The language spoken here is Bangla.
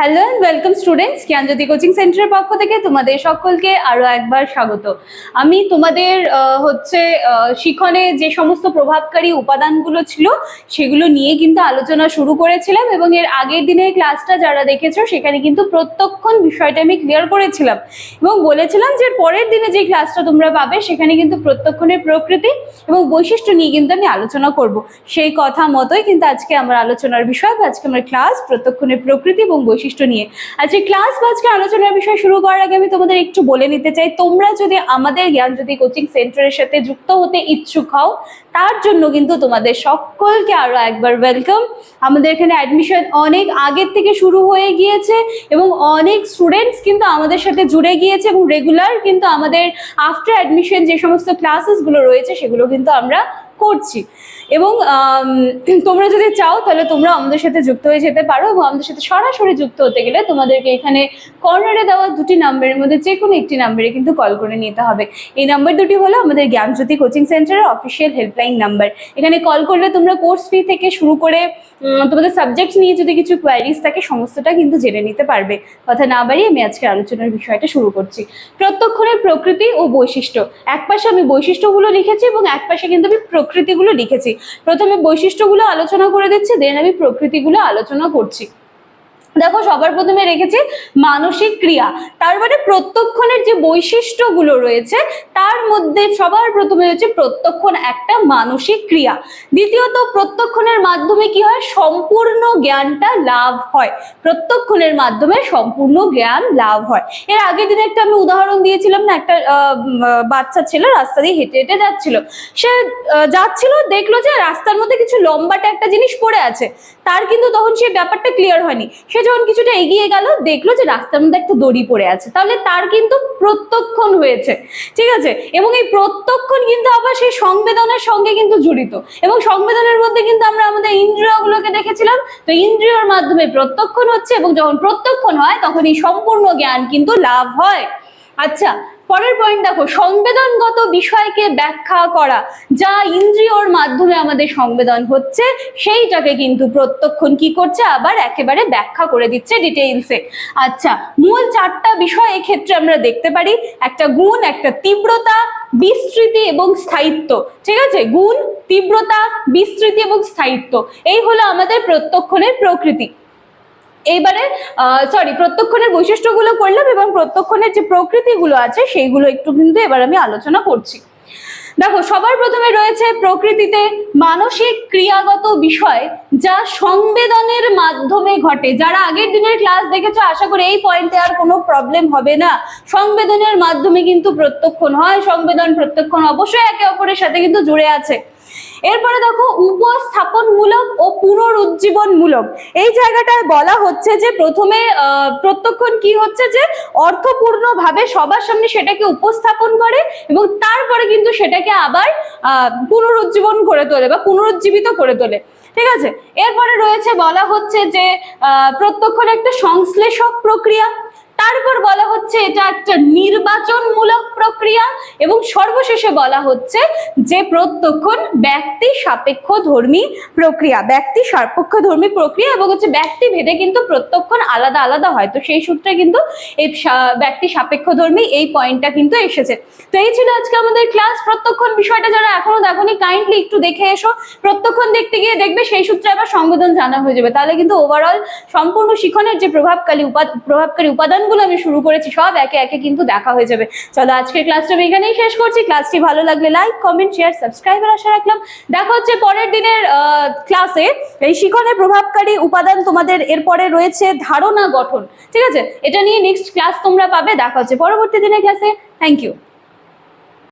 Hello and welcome students Gyanjyoti coaching সেন্টারের পক্ষ থেকে তোমাদের সকলকে আরও একবার স্বাগত। আমি তোমাদের হচ্ছে শিখনে যে সমস্ত প্রভাবকারী উপাদানগুলো ছিল, সেগুলো নিয়ে কিন্তু আলোচনা শুরু করেছিলাম এবং এর আগের দিনের ক্লাসটা যারা দেখেছ, সেখানে কিন্তু প্রত্যক্ষণ বিষয়টা আমি ক্লিয়ার করেছিলাম। এবং বলেছিলাম যে পরের দিনে যে ক্লাসটা তোমরা পাবে, সেখানে কিন্তু প্রত্যক্ষণের প্রকৃতি এবং বৈশিষ্ট্য নিয়ে কিন্তু আমি আলোচনা করব। সেই কথা মতোই কিন্তু আজকে আমার আলোচনার বিষয় আজকে আমার ক্লাস, প্রত্যক্ষণের প্রকৃতি এবং বৈশিষ্ট্য নিয়ে। আজকে ক্লাস বা আজকে আলোচনার বিষয় শুরু করার আগে আমি তোমাদের একটু বলে নিতে চাই, তোমরা যদি আমাদের জ্ঞানজ্যোতি কোচিং সেন্টারের সাথে যুক্ত হতে ইচ্ছুক হও, তার জন্য কিন্তু তোমাদের সকলকে আরও একবার ওয়েলকাম আমাদের এখানে অ্যাডমিশন অনেক আগের থেকে শুরু হয়ে গিয়েছে এবং অনেক স্টুডেন্টস কিন্তু আমাদের সাথে জুড়ে গিয়েছে এবং রেগুলার কিন্তু আমাদের আফটার অ্যাডমিশন যে সমস্ত ক্লাসেসগুলো রয়েছে, সেগুলো কিন্তু আমরা করছি। এবং তোমরা যদি চাও, তাহলে তোমরা আমাদের সাথে যুক্ত হয়ে যেতে পারো এবং আমাদের সাথে সরাসরি যুক্ত হতে গেলে তোমাদেরকে এখানে কর্নারে দেওয়া দুটি নাম্বারের মধ্যে যে কোনো একটি নাম্বারে কিন্তু কল করে নিতে হবে। এই নাম্বার দুটি হলো আমাদের জ্ঞানজ্যোতি কোচিং সেন্টারের অফিসিয়াল হেল্পলাইন নাম্বার এখানে কল করলে তোমরা কোর্স ফি থেকে শুরু করে তোমাদের সাবজেক্ট নিয়ে যদি কিছু কোয়ারিজ থাকে, সমস্তটা কিন্তু জেনে নিতে পারবে। কথা না বাড়িয়ে আমি আজকে আলোচনার বিষয়টা শুরু করছি। প্রত্যক্ষণের প্রকৃতি ও বৈশিষ্ট্য। এক পাশে আমি বৈশিষ্ট্যগুলো লিখেছি এবং এক পাশে কিন্তু আমি প্রকৃতিগুলো লিখেছি। প্রথমে বৈশিষ্ট্যগুলো আলোচনা করে দিচ্ছি দেন আমি প্রকৃতিগুলো আলোচনা করছি। দেখো, সবার প্রথমে রেখেছি মানসিক ক্রিয়া। তার মানে প্রত্যক্ষণের যে বৈশিষ্ট্যগুলো রয়েছে, তার মধ্যে সবার প্রথমে হচ্ছে প্রত্যক্ষণ একটা মানসিক ক্রিয়া। দ্বিতীয়ত, প্রত্যক্ষণের মাধ্যমে কি হয়? সম্পূর্ণ জ্ঞানটা লাভ হয়। প্রত্যক্ষণের মাধ্যমে সম্পূর্ণ জ্ঞান লাভ হয়। এর আগের দিন একটা আমি উদাহরণ দিয়েছিলাম না, একটা বাচ্চা ছিল, রাস্তা দিয়ে হেঁটে হেঁটে যাচ্ছিল। সে যাচ্ছিল, দেখল যে রাস্তার মধ্যে কিছু লম্বাটা একটা জিনিস পড়ে আছে। তার কিন্তু তখন সে ব্যাপারটা ক্লিয়ার হয়নি। সে যখন কিছুটা এগিয়ে গেল, দেখল যে রাস্তার মধ্যে একটা দড়ি পড়ে আছে। তাহলে তার কিন্তু প্রত্যক্ষণ হয়েছে, ঠিক আছে? এবং এই প্রত্যক্ষণ কিন্তু আবার সেই সংবেদনের সঙ্গে কিন্তু জড়িত। এবং সংবেদনের মধ্যে কিন্তু আমরা আমাদের ইন্দ্রিয়গুলোকে দেখেছিলাম, তো ইন্দ্রিয়র মাধ্যমে প্রত্যক্ষণ হচ্ছে এবং যখন প্রত্যক্ষণ হয়, তখন এই সম্পূর্ণ জ্ঞান কিন্তু লাভ হয়। আচ্ছা পরের পয়েন্ট দেখো, সংবেদনগত বিষয়কে ব্যাখ্যা করা, যা ইন্দ্রিয়র মাধ্যমে আমাদের সংবেদন হচ্ছে, সেইটাকে কিন্তু প্রত্যক্ষণ কি করছে, আবার একেবারে ব্যাখ্যা করে দিচ্ছে ডিটেইলসে আচ্ছা মূল চারটা বিষয় এক্ষেত্রে আমরা দেখতে পারি, একটা গুণ, একটা তীব্রতা, বিস্তৃতি এবং স্থায়িত্ব। ঠিক আছে? গুণ, তীব্রতা, বিস্তৃতি এবং স্থায়িত্ব। এই হলো আমাদের প্রত্যক্ষণের প্রকৃতি। এইবারে সরি প্রত্যক্ষণের বৈশিষ্ট্যগুলো করলাম এবং প্রত্যক্ষণের যে প্রকৃতিগুলো আছে, সেইগুলো একটু কিন্তু এবার আমি আলোচনা করছি। দেখো, সবার প্রথমে রয়েছে প্রকৃতিতে মানসিক ক্রিয়াগত বিষয় যা সংবেদনের মাধ্যমে ঘটে। যারা আগের দিনের ক্লাস দেখেছ, আশা করি এই পয়েন্টে আর কোনো প্রবলেম হবে না। সংবেদনের মাধ্যমে কিন্তু প্রত্যক্ষণ হয়। সংবেদন, প্রত্যক্ষণ অবশ্যই একে অপরের সাথে কিন্তু জুড়ে আছে। এরপরে দেখো উপস্থাপনমূলক ও পুনরুজ্জীবনমূলক। এই জায়গাটায় বলা হচ্ছে যে প্রথমে প্রত্যক্ষণ কি হচ্ছে যে অর্থপূর্ণভাবে সবার সামনে সেটাকে উপস্থাপন করে এবং তারপরে কিন্তু সেটাকে আবার পুনরুজ্জীবন করে তোলে বা পুনরুজ্জীবিত করে তোলে। ঠিক আছে? এরপরে রয়েছে বলা হচ্ছে যে প্রত্যক্ষণ একটা সংশ্লেষক প্রক্রিয়া। তারপর এটা একটা নির্বাচনমূলক প্রক্রিয়া এবং সর্বশেষে বলা হচ্ছে যে প্রত্যক্ষণ ব্যক্তি সাপেক্ষ ধর্মী প্রক্রিয়া, ব্যক্তি সাপেক্ষ ধর্মী প্রক্রিয়া এবং হচ্ছে ব্যক্তি ভেদে কিন্তু প্রত্যক্ষণ আলাদা আলাদা হয়। তো সেই সূত্রে কিন্তু এই ব্যক্তি সাপেক্ষ ধর্মী এই পয়েন্টটা কিন্তু এসেছে। তো এই ছিল আজকে আমাদের ক্লাস প্রত্যক্ষণ বিষয়টা যারা এখনও দেখোনি কাইন্ডলি একটু দেখে এসো। প্রত্যক্ষণ দেখতে গিয়ে দেখবে, সেই সূত্রে আবার সংবেদন জানা হয়ে যাবে। তাহলে কিন্তু ওভারঅল সম্পূর্ণ শিখনের যে প্রভাবকারী উপাদ, প্রভাবকারী উপাদানগুলো আমি শুরু করেছি, সব একে একে কিন্তু দেখা হয়ে যাবে। চলো আজকের ক্লাসটা আমি এখানেই শেষ করছি। ক্লাসটি ভালো লাগলে লাইক কমেন্ট শেয়ার সাবস্ক্রাইবার আশা রাখলাম দেখা হচ্ছে পরের দিনের ক্লাসে এই শিখনের প্রভাবকারী উপাদান তোমাদের এরপরে রয়েছে ধারণা গঠন। ঠিক আছে? এটা নিয়ে নেক্সট ক্লাস তোমরা পাবে। দেখা হচ্ছে পরবর্তী দিনের ক্লাসে থ্যাংক ইউ